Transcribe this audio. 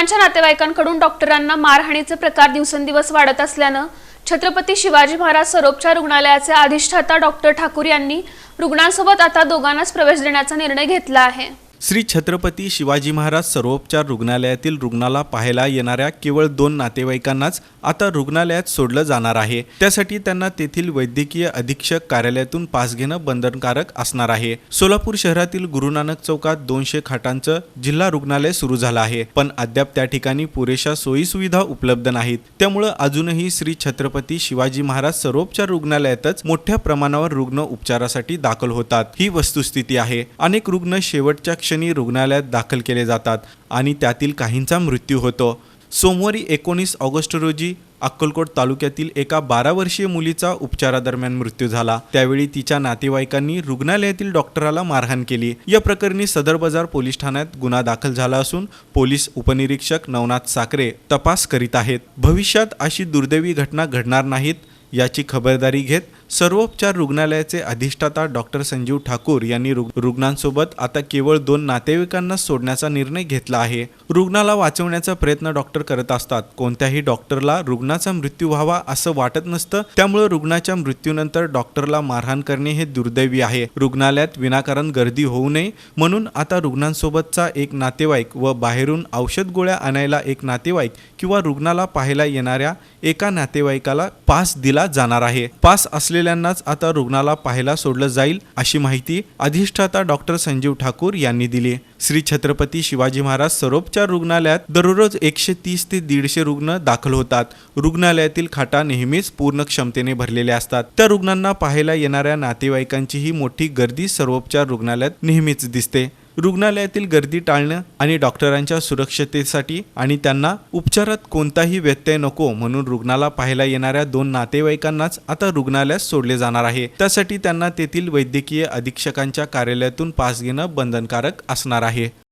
रुग्णांच्या नातेवाईकांकडून डॉक्टरांना मारहाणीचे प्रकार दिवसेंदिवस वाढत असल्यानं छत्रपती शिवाजी महाराज सरोपच्या रुग्णालयाचे अधिष्ठाता डॉक्टर ठाकूर यांनी रुग्णांसोबत आता दोघांनाच प्रवेश देण्याचा निर्णय घेतला आहे. श्री छत्रपती शिवाजी महाराज सर्वोपचार रुग्णालयातील रुग्णाला पाहायला येणाऱ्या केवळ दोन नातेवाईकांनाच आता रुग्णालयात सोडलं जाणार आहे. त्यासाठी त्यांना तेथील वैद्यकीय अधीक्षक कार्यालयातून पास घेणं बंधनकारक असणार आहे. सोलापूर शहरातील गुरुनानक चौकात दोनशे खाटांचं जिल्हा रुग्णालय सुरू झालं आहे. पण अद्याप त्या ठिकाणी पुरेशा सोयीसुविधा उपलब्ध नाहीत. त्यामुळं अजूनही श्री छत्रपती शिवाजी महाराज सर्वोपचार रुग्णालयातच मोठ्या प्रमाणावर रुग्ण उपचारासाठी दाखल होतात. ही वस्तुस्थिती आहे. अनेक रुग्ण शेवटच्या क्षणी रुग्णालयात दाखल केले जातात आणि त्यातील काहींचा मृत्यू होतो. सोमवारी एकोणीस ऑगस्ट रोजी अक्कलकोट तालुक्यातील एका बारा वर्षीय मुलीचा उपचारादरम्यान मृत्यू झाला. त्यावेळी तिच्या नातेवाईकांनी रुग्णालयातील डॉक्टराला मारहाण केली. या प्रकरणी सदर बाजार पोलीस ठाण्यात गुन्हा दाखल झाला असून पोलीस उपनिरीक्षक नवनाथ साकरे तपास करीत आहेत. भविष्यात अशी दुर्दैवी घटना घडणार नाहीत याची खबरदारी घेत सर्वोपचार रुग्णालयाचे अधिष्ठाता डॉक्टर संजीव ठाकूर यांनी रुग्णांसोबत आता केवळ दोन नातेवाईकांना सोडण्याचा निर्णय घेतला आहे. रुग्णाला वाचवण्याचा प्रयत्न डॉक्टर करत असतात. कोणत्याही डॉक्टरला रुग्णाचा मृत्यू व्हावा असं वाटत नसतं. त्यामुळे रुग्णाच्या मृत्यूनंतर डॉक्टरला मारहाण करणे हे दुर्दैवी आहे. रुग्णालयात विनाकारण गर्दी होऊ नये म्हणून आता रुग्णांसोबतचा एक नातेवाईक व बाहेरून औषध गोळ्या आणायला एक नातेवाईक किंवा रुग्णाला पाहायला येणाऱ्या एका नातेवाईकाला पास दिला जाणार आहे. पास असलेल्यांनाच आता रुग्णाला पाहायला सोडलं जाईल अशी माहिती अधिष्ठाता डॉक्टर संजीव ठाकूर यांनी दिली. श्री छत्रपती शिवाजी महाराज सरोपचार रुग्णालयात दररोज एकशे तीस ते दीडशे रुग्ण दाखल होतात. रुग्णालयातील खाटा नेहमीच पूर्ण क्षमतेने भरलेल्या असतात. त्या रुग्णांना पाहायला येणाऱ्या नातेवाईकांचीही मोठी गर्दी सर्वोपचार रुग्णालयात नेहमीच दिसते. रुग्णालयातील गर्दी टाळणं आणि डॉक्टरांच्या सुरक्षतेसाठी आणि त्यांना उपचारात कोणताही व्यत्यय नको म्हणून रुग्णाला पाहायला येणाऱ्या दोन नातेवाईकांनाच आता रुग्णालयात सोडले जाणार आहे. त्यासाठी त्यांना तेथील वैद्यकीय अधीक्षकांच्या कार्यालयातून पास घेणं बंधनकारक असणार आहे.